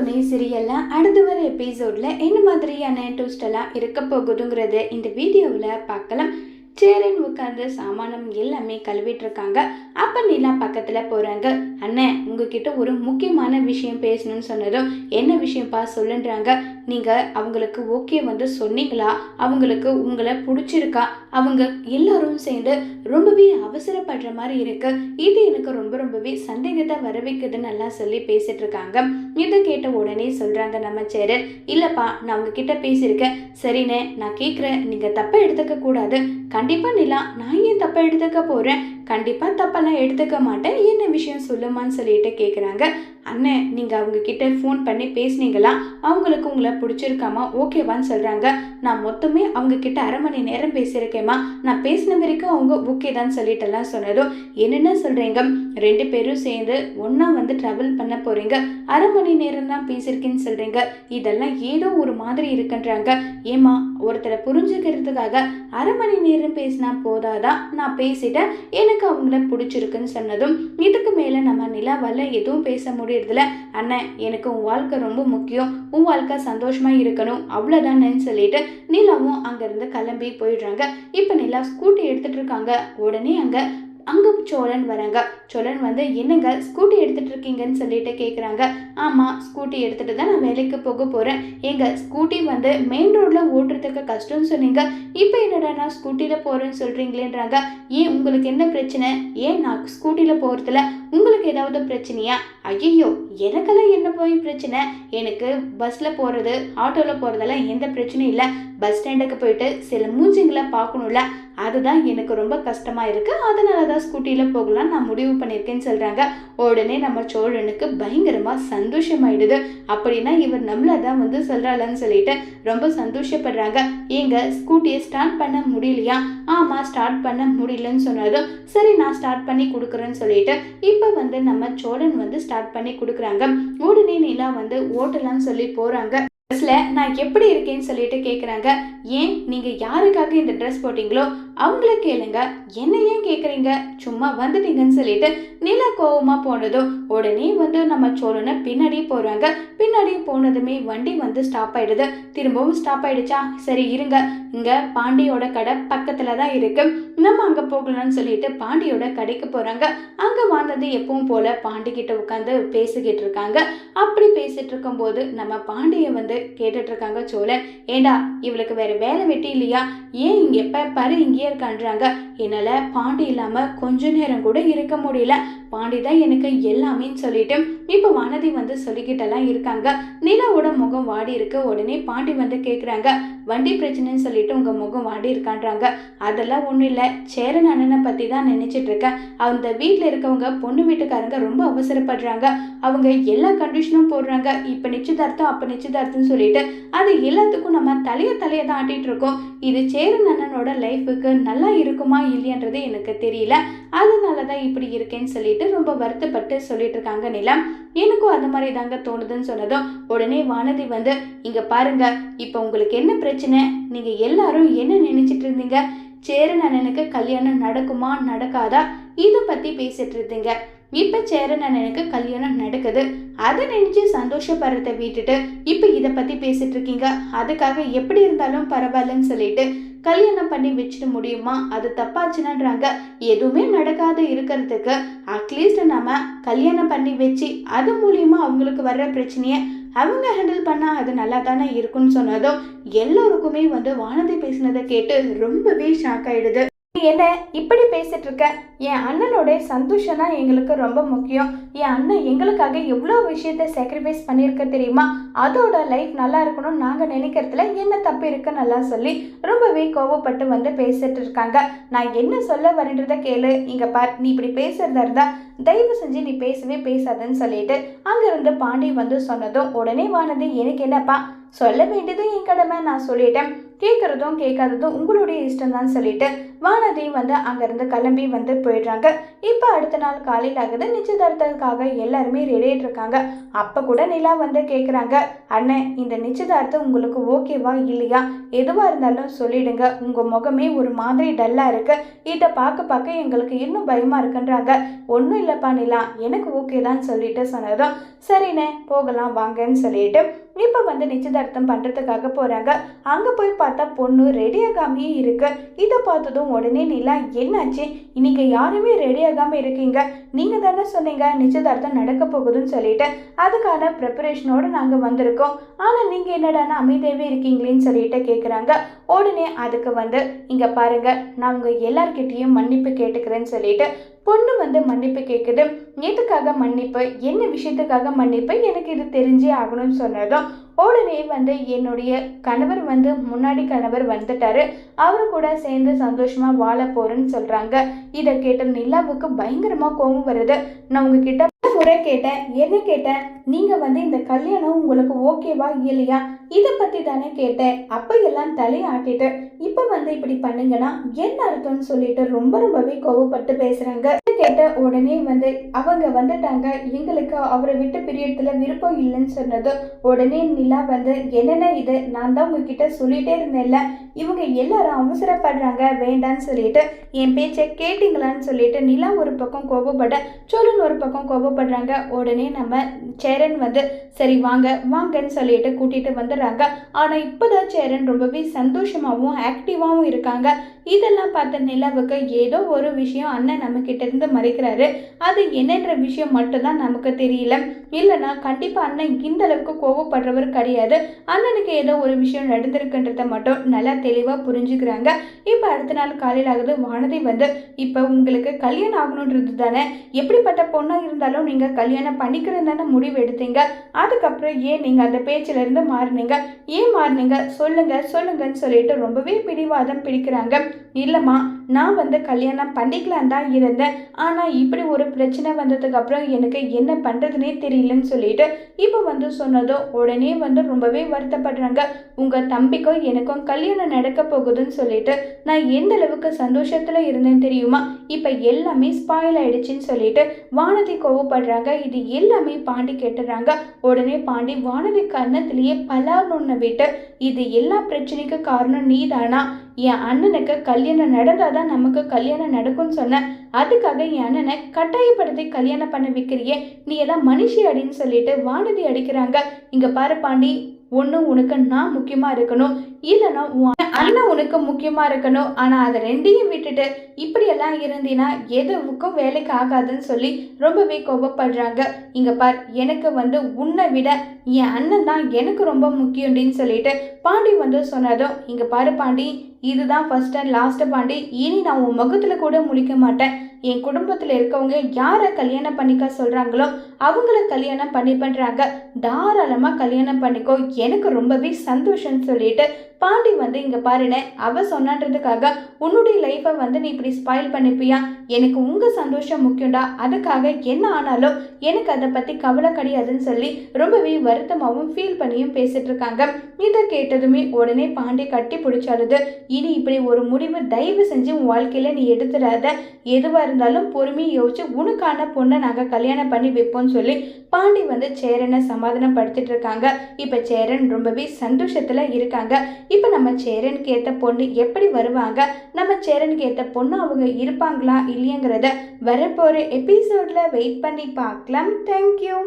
துணை சிறியெல்லாம் அடுத்து வர எபிசோடில் என்ன மாதிரியான டூஸ்டெல்லாம் இருக்க போகுதுங்கிறத இந்த வீடியோவில் பார்க்கலாம். சேரன் உட்காந்து சாமானம் எல்லாமே கழுவிட்டு இருக்காங்க அப்போ நிலா பக்கத்தில் போகிறாங்க அண்ணன் உங்ககிட்ட ஒரு முக்கியமான விஷயம் பேசணும்னு சொன்னதும் என்ன விஷயம்ப்பா சொல்லுன்றாங்க. நீங்கள் அவங்களுக்கு ஓகே வந்து சொன்னீங்களா? அவங்களுக்கு உங்களை பிடிச்சிருக்கா? அவங்க எல்லாரும் சேர்ந்து ரொம்பவே அவசரப்படுற மாதிரி இருக்குது இது எனக்கு ரொம்ப ரொம்பவே சந்தேகத்தை வர வைக்குதுன்னு எல்லாம் சொல்லி பேசிகிட்ருக்காங்க இருக்காங்க இதை கேட்ட உடனே சொல்கிறாங்க நம்ம சேரர். இல்லைப்பா நான் உங்ககிட்ட பேசியிருக்கேன். சரிண்ணே நான் கேட்குறேன் நீங்கள் தப்பை எடுத்துக்க கூடாது. கண்டிப்பாக நிலா நான் ஏன் தப்பை எடுத்துக்க போகிறேன் கண்டிப்பாக தப்பெல்லாம் எடுத்துக்க மாட்டேன். என்ன விஷயம் சொல்லுமான்னு சொல்லிட்டு கேட்குறாங்க அண்ணன் நீங்கள் அவங்க கிட்ட ஃபோன் பண்ணி பேசுனீங்களா? அவங்களுக்கு உங்களை பிடிச்சிருக்காமா? ஓகேவான்னு சொல்கிறாங்க நான் மொத்தமே அவங்க கிட்ட அரை மணி நேரம் பேசியிருக்கேம்மா. நான் பேசின வரைக்கும் அவங்க ஓகே தான் சொல்லிட்டெல்லாம் சொன்னதும் என்னென்ன சொல்கிறீங்க ரெண்டு பேரும் சேர்ந்து ஒன்றா வந்து ட்ராவல் பண்ண போகிறீங்க அரை மணி நேரம் தான் பேசியிருக்கேன்னு சொல்கிறீங்க இதெல்லாம் ஏதோ ஒரு மாதிரி இருக்குன்றாங்க. ஏமா ஒருத்தரை புரிஞ்சுக்கிறதுக்காக அரை மணி நேரம் பேசினா போதாதான் நான் பேசிட்டேன். எனக்கு அவங்கள பிடிச்சிருக்குன்னு சொன்னதும் இதுக்கு மேலே நம்ம நிலாவால் எதுவும் பேச முடியறதில்ல. அண்ணன் எனக்கு உன் வாழ்க்கை ரொம்ப முக்கியம். உன் வாழ்க்கை சந்தோஷமாக இருக்கணும். அவ்வளோதானேன்னு சொல்லிட்டு நிலாவும் அங்கேருந்து கிளம்பி போயிடுறாங்க. இப்போ நிலா ஸ்கூட்டி எடுத்துகிட்டு இருக்காங்க. உடனே அங்கே அங்கே சோழன் வராங்க. சோழன் வந்து என்னங்க ஸ்கூட்டி எடுத்துகிட்டு இருக்கீங்கன்னு சொல்லிட்டு கேட்குறாங்க ஆமாம் ஸ்கூட்டி எடுத்துகிட்டு தான் நான் வேலைக்கு போக போகிறேன் எங்க ஸ்கூட்டி வந்து மெயின் ரோட்டில் ஓட்டுறதுக்கு கஷ்டம்னு சொன்னீங்க. இப்போ என்னடா நான் ஸ்கூட்டியில் போகிறேன்னு சொல்கிறீங்களேன்றாங்க ஏன் உங்களுக்கு என்ன பிரச்சனை? ஏன் நான் ஸ்கூட்டியில் போகிறதுல உங்களுக்கு ஏதாவது பிரச்சனையா? ஐயோ எனக்கெல்லாம் என்ன போய் பிரச்சனை? எனக்கு பஸ்ஸில் போகிறது ஆட்டோவில் போகிறதெல்லாம் எந்த பிரச்சனையும் இல்லை. பஸ் ஸ்டாண்டுக்கு போயிட்டு சில மூஞ்சிங்களை பார்க்கணும்ல. அதுதான் எனக்கு ரொம்ப கஷ்டமாக இருக்குது அதனால தான் ஸ்கூட்டியில் போகலாம் நான் முடிவு பண்ணியிருக்கேன்னு சொல்கிறாங்க உடனே நம்ம சோழனுக்கு பயங்கரமாக சந்தோஷமாயிடுது. அப்படின்னா இவர் நம்மள தான் வந்து சொல்கிறாளன்னு சொல்லிட்டு ரொம்ப சந்தோஷப்படுறாங்க. ஏங்க ஸ்கூட்டியை ஸ்டார்ட் பண்ண முடியலையா? ஆமாம் ஸ்டார்ட் பண்ண முடியலன்னு சொன்னதும் சரி நான் ஸ்டார்ட் பண்ணி கொடுக்குறேன்னு சொல்லிட்டு இப்போ வந்து நம்ம சோழன் வந்து ஸ்டார்ட் பண்ணி கொடுக்குறாங்க. உடனே நிலா வந்து ஓட்டலாம்னு சொல்லி போகிறாங்க ட்ரெஸ்ஸில் நான் எப்படி இருக்கேன்னு சொல்லிட்டு கேட்குறாங்க ஏன் நீங்கள் யாருக்காக இந்த ட்ரெஸ் போட்டிங்களோ அவங்கள கேளுங்க. என்ன ஏன் கேட்குறீங்க சும்மா வந்துட்டீங்கன்னு சொல்லிட்டு நிலா கோவமாக போனதும் உடனே வந்து நம்ம சோழனை பின்னாடியே போகிறாங்க பின்னாடியே போனதுமே வண்டி வந்து ஸ்டாப் ஆகிடுது திரும்பவும் ஸ்டாப் ஆகிடுச்சா சரி இருங்க. இங்கே பாண்டியோட கடை பக்கத்தில் தான் இருக்கு. நம்ம அங்கே போகலாம்னு சொல்லிட்டு பாண்டியோட கடைக்கு போகிறாங்க அங்கே வாழ்ந்தது எப்பவும் போல பாண்டிக்கிட்ட உட்காந்து பேசிக்கிட்டு இருக்காங்க. அப்படி பேசிகிட்டு இருக்கும்போது நம்ம பாண்டியை வந்து கேட்டுட்ருக்காங்க சோழன். ஏண்டா இவளுக்கு வேறு வேலை வெட்டி இல்லையா? ஏன் இங்கே எப்போ பாரு இங்கேயே இருக்கான்றாங்க என்னால பாண்டி இல்லாம கொஞ்ச நேரம் கூட இருக்க முடியல. பாண்டி தான் எனக்கு எல்லாமே சொல்லிட்டு இப்போ வானதி வந்து சொல்லிக்கிட்டெல்லாம் இருக்காங்க. நிலாவோட முகம் வாடி இருக்கு. உடனே பாண்டி வந்து கேட்குறாங்க வண்டி பிரச்சனைன்னு சொல்லிட்டு உங்கள் முகம் வாடி இருக்கான்றாங்க. அதெல்லாம் ஒன்றும் இல்லை. சேரன் அண்ணனை பற்றி தான் நினைச்சிட்டு இருக்கேன். அந்த வீட்டில் இருக்கவங்க பொண்ணு வீட்டுக்காரங்க ரொம்ப அவசரப்படுறாங்க. அவங்க எல்லா கண்டிஷனும் போடுறாங்க. இப்போ நிச்சயதார்த்தம் அப்போ நிச்சயதார்த்தம்னு சொல்லிட்டு அது எல்லாத்துக்கும் நம்ம தலையை தலையை தான் ஆட்டிகிட்டு இருக்கோம். இது சேரன் அண்ணனோட லைஃபுக்கு நல்லா இருக்குமா இல்லையன்றது எனக்கு தெரியல. அதனால தான் இப்படி இருக்கேன்னு சொல்லிட்டு ரொம்ப வருத்தப்பட்டு சொல்லிட்டு இருக்காங்க நிலம் எனக்கும் அது மாதிரி தாங்க தோணுதுன்னு சொன்னதும் உடனே வானதி வந்து இங்க பாருங்க இப்போ உங்களுக்கு என்ன பிரச்சனை? நீங்க எல்லாரும் என்ன நினைச்சிட்டு இருந்தீங்க? சேரன் அண்ணனுக்கு கல்யாணம் நடக்குமா நடக்காதா? இதை பத்தி பேசிட்டு இருந்தீங்க. இப்போ சேரன் அண்ணனுக்கு கல்யாணம் நடக்குது. அதை நினைச்சு சந்தோஷப்படுறத விட்டுட்டு இப்போ இதை பற்றி பேசிட்டு இருக்கீங்க. அதுக்காக எப்படி இருந்தாலும் பரவாயில்லன்னு சொல்லிட்டு கல்யாணம் பண்ணி வச்சுட்டு முடியுமா? அது தப்பாச்சுனன்றாங்க. எதுவுமே நடக்காத இருக்கிறதுக்கு. அட்லீஸ்ட் நம்ம கல்யாணம் பண்ணி வச்சு அது மூலியமா அவங்களுக்கு வர்ற பிரச்சனையை அவங்க ஹேண்டில் பண்ணால் அது நல்லா தானே இருக்கும்னு சொன்னதும் எல்லோருக்குமே வந்து வானதி பேசினதை கேட்டு ரொம்பவே ஷாக் ஆகிடுது என்ன இப்படி பேசிட்டு இருக்க என் அண்ணனோட சந்தோஷம் தான் எங்களுக்கு ரொம்ப முக்கியம். என் அண்ணன் எங்களுக்காக எவ்வளோ விஷயத்த சாக்ரிஃபைஸ் பண்ணியிருக்க தெரியுமா? அதோட லைஃப் நல்லா இருக்கணும்னு நாங்கள் நினைக்கிறதுல என்ன தப்பு இருக்கு நல்லா சொல்லி ரொம்பவே கோவப்பட்டு வந்து பேசிட்டு இருக்காங்க நான் என்ன சொல்ல வரேன்றத கேளு. இங்க பார் நீ இப்படி பேசுறதா இருந்தா தயவு செஞ்சு நீ பேசவே பேசாதன்னு சொல்லிட்டு அங்கிருந்து பாண்டி வந்து சொன்னதும் உடனே வானது எனக்கு என்னப்பா? சொல்ல வேண்டியது என் கடமை நான் சொல்லிட்டேன். கேட்குறதும் கேட்காததும் உங்களுடைய இஷ்டம் தான் சொல்லிட்டு வானதி வந்து அங்கேருந்து கிளம்பி வந்து போயிடுறாங்க. இப்போ அடுத்த நாள் காலையில் ஆகுது நிச்சயதார்த்தத்துக்காக எல்லாருமே ரெடியாகிட்டு இருக்காங்க. அப்போ கூட நிலா வந்து கேட்குறாங்க அண்ணன் இந்த நிச்சயதார்த்தம் உங்களுக்கு ஓகேவா இல்லையா? எதுவாக இருந்தாலும் சொல்லிடுங்க. உங்கள் முகமே ஒரு மாதிரி டல்லாக இருக்கு. இதை பார்க்க பார்க்க எங்களுக்கு இன்னும் பயமாக இருக்குன்றாங்க. ஒன்றும் இல்லைப்பா நிலா எனக்கு ஓகே தான் சொல்லிட்டு சொன்னதும் சரிண்ணே போகலாம் வாங்கன்னு சொல்லிட்டு இப்போ வந்து நிச்சயதார்த்தம் பண்ணுறதுக்காக போகிறாங்க அங்கே போய் பார்த்தா பொண்ணு ரெடி ஆகாமையே இருக்கு. இதை பார்த்ததும் உடனே நிலா என்னாச்சு? இன்னைக்கு யாருமே ரெடி ஆகாமல் இருக்கீங்க. நீங்கள் தானே சொன்னீங்க நிச்சயதார்த்தம் நடக்க போகுதுன்னு சொல்லிட்டு. அதுக்கான ப்ரிப்பரேஷனோடு நாங்கள் வந்திருக்கோம். ஆனால் நீங்கள் என்னடானா அமைதியாகவே இருக்கீங்களேன்னு சொல்லிட்டு கேட்குறாங்க உடனே அதுக்கு வந்து இங்கே பாருங்க நான் உங்கள் எல்லார்கிட்டேயும் மன்னிப்பு கேட்டுக்கிறேன்னு சொல்லிட்டு பொண்ணு வந்து மன்னிப்பு கேட்குது எதுக்காக மன்னிப்பு என்ன விஷயத்துக்காக மன்னிப்பு? எனக்கு இது தெரிஞ்சே ஆகணும்னு சொன்னதும் உடனே வந்து என்னுடைய கணவர் வந்து முன்னாடி கணவர் வந்துட்டாரு. அவரு கூட சேர்ந்து சந்தோஷமா வாழ போறேன்னு சொல்றாங்க. இதை கேட்ட நிலாவுக்கு பயங்கரமா கோபம் வருது. நான் உங்ககிட்ட முறை கேட்டேன் என்ன கேட்டேன்? நீங்க வந்து இந்த கல்யாணம் உங்களுக்கு ஓகேவா இல்லையா? இதை பத்தி தானே கேட்டேன். அப்ப எல்லாம் தலையாட்டிட்டு இப்ப வந்து இப்படி பண்ணுங்கன்னா என்ன அர்த்தம்னு சொல்லிட்டு ரொம்ப ரொம்பவே கோவப்பட்டு பேசுறாங்க. கேட்ட உடனே வந்து அவங்க வந்துட்டாங்க. எங்களுக்கு அவரை விட்டு பிரியறதுல விருப்பம் இல்லைன்னு சொன்னது. உடனே நிலா வந்து என்னென்ன இது? நான் தான் உங்ககிட்ட சொல்லிட்டே இருந்தேன்ல. இவங்க எல்லாரும் அவசரப்படுறாங்க. வேண்டான்னு சொல்லிட்டு என் பேச்சை கேட்டீங்களான்னு சொல்லிட்டு நிலா ஒரு பக்கம் கோபப்பட சோழன் ஒரு பக்கம் சொல்கிறாங்க உடனே நம்ம சேரன் வந்து சரி வாங்க வாங்கன்னு சொல்லிட்டு கூட்டிட்டு வந்துடுறாங்க. ஆனால் இப்போதான் சேரன் ரொம்பவே சந்தோஷமாகவும் ஆக்டிவாகவும் இருக்காங்க. இதெல்லாம் பார்த்த நிலாவுக்கு ஏதோ ஒரு விஷயம் அண்ணன் நம்ம இருந்து மறைக்கிறாரு. அது என்னன்ற விஷயம் மட்டும்தான் நமக்கு தெரியல. இல்லைன்னா கண்டிப்பாக அண்ணன் இந்த அளவுக்கு கோவப்படுறவர் கிடையாது. அண்ணனுக்கு ஏதோ ஒரு விஷயம் நடந்திருக்குன்றத மட்டும் நல்லா தெளிவாக புரிஞ்சுக்கிறாங்க. இப்போ அடுத்த நாள் காலையில் ஆகுது வானதி வந்து இப்போ உங்களுக்கு கல்யாணம் ஆகணுன்றது தானே? எப்படிப்பட்ட பொண்ணாக இருந்தாலும் நீங்கள் கல்யாணம் பண்ணிக்கிறது தானே முடிவு எடுத்தீங்க? அதுக்கப்புறம் ஏன் நீங்கள் அந்த பேச்சிலேருந்து மாறினீங்க? ஏன் மாறினீங்க? சொல்லுங்க சொல்லுங்கன்னு சொல்லிட்டு ரொம்பவே பிடிவாதம் பிடிக்கிறாங்க. இல்லைம்மா நான் வந்து கல்யாணம் பண்ணிக்கலாம் தான் இருந்தேன். ஆனால் இப்படி ஒரு பிரச்சனை வந்ததுக்கப்புறம் எனக்கு என்ன பண்ணுறதுனே தெரியலன்னு சொல்லிட்டு இப்போ வந்து சொன்னதோ உடனே வந்து ரொம்பவே வருத்தப்படுறாங்க. உங்கள் தம்பிக்கும் எனக்கும் கல்யாணம் நடக்க போகுதுன்னு சொல்லிட்டு நான் எந்த அளவுக்கு சந்தோஷத்தில் இருந்தேன் தெரியுமா? இப்போ எல்லாமே ஸ்பாயில் ஆயிடுச்சுன்னு சொல்லிட்டு வானதி கோவப்படுறாங்க. இது எல்லாமே பாண்டி கேட்டுறாங்க. உடனே பாண்டி வானதி கன்னத்திலேயே பலார்னு விட்டு இது எல்லா பிரச்சனைக்கு காரணம் நீதானா? என் அண்ணனுக்கு கல்யாணம் நடந்தாதான் நமக்கு கல்யாணம் நடக்கும்னு சொன்னேன் அதுக்காக என் அண்ணனை கட்டாயப்படுத்தி கல்யாணம் பண்ண வைக்கிறியே. நீ எல்லாம் மனுஷி அடின்னு சொல்லிட்டு வானதி அடிக்கிறாங்க. இங்க பாரு பாண்டி ஒன்று உனக்கு நான் முக்கியமாக இருக்கணும். இல்லைன்னா உன் அண்ணன் உனக்கு முக்கியமாக இருக்கணும். ஆனால் அதை ரெண்டையும் விட்டுட்டு இப்படியெல்லாம் இருந்தீன்னா எதுவுக்கும் வேலைக்கு ஆகாதுன்னு சொல்லி ரொம்பவே கோபப்படுறாங்க. இங்கே பார் எனக்கு வந்து உன்னை விட என் அண்ணன் தான் எனக்கு ரொம்ப முக்கியம்டின்னு சொல்லிட்டு பாண்டி வந்து சொன்னதும் இங்கே பாரு பாண்டி இதுதான் ஃபர்ஸ்ட் அண்ட் லாஸ்ட்டு பாண்டி. இனி நான் உன் முகத்தில் கூட முழிக்க மாட்டேன். என் குடும்பத்தில் இருக்கவங்க யாரை கல்யாணம் பண்ணிக்க சொல்கிறாங்களோ அவங்கள கல்யாணம் பண்ணி பண்ணுறாங்க தாராளமாக கல்யாணம் பண்ணிக்கோ. எனக்கு ரொம்பவே சந்தோஷம்னு சொல்லிட்டு பாண்டி வந்து இங்கே பாருனேன் அவ சொன்னான்றதுக்காக உன்னுடைய லைஃப்பை வந்து நீ இப்படி ஸ்பாயில் பண்ணிப்பியா? எனக்கு உங்கள் சந்தோஷம் முக்கியம்டா. அதுக்காக என்ன ஆனாலும் எனக்கு அதை பற்றி கவலை கிடையாதுன்னு சொல்லி ரொம்பவே வருத்தமாகவும் ஃபீல் பண்ணியும் பேசிட்டு இருக்காங்க இதை கேட்டதுமே உடனே பாண்டி கட்டி பிடிச்சாருது. இனி இப்படி ஒரு முடிவு தயவு செஞ்சு உன் வாழ்க்கையில் நீ எடுத்துடாத. எதுவாக இருந்தாலும் பொறுமையை யோசிச்சு உனக்கான பொண்ணை நாங்கள் கல்யாணம் பண்ணி வைப்போம்னு சொல்லி பாண்டி வந்து சேரனை சமாதானப்படுத்திட்டு இருக்காங்க. இப்போ சேரன் ரொம்பவே சந்தோஷத்தில் இருக்காங்க. இப்போ நம்ம சேரனுக்கு ஏற்ற பொண்ணு எப்படி வருவாங்க? நம்ம சேரனுக்கு ஏற்ற பொண்ணு அவங்க இருப்பாங்களா இல்லையங்கிறத வரப்போகிற எபிசோடில் வெயிட் பண்ணி பார்க்கலாம். தேங்க்யூ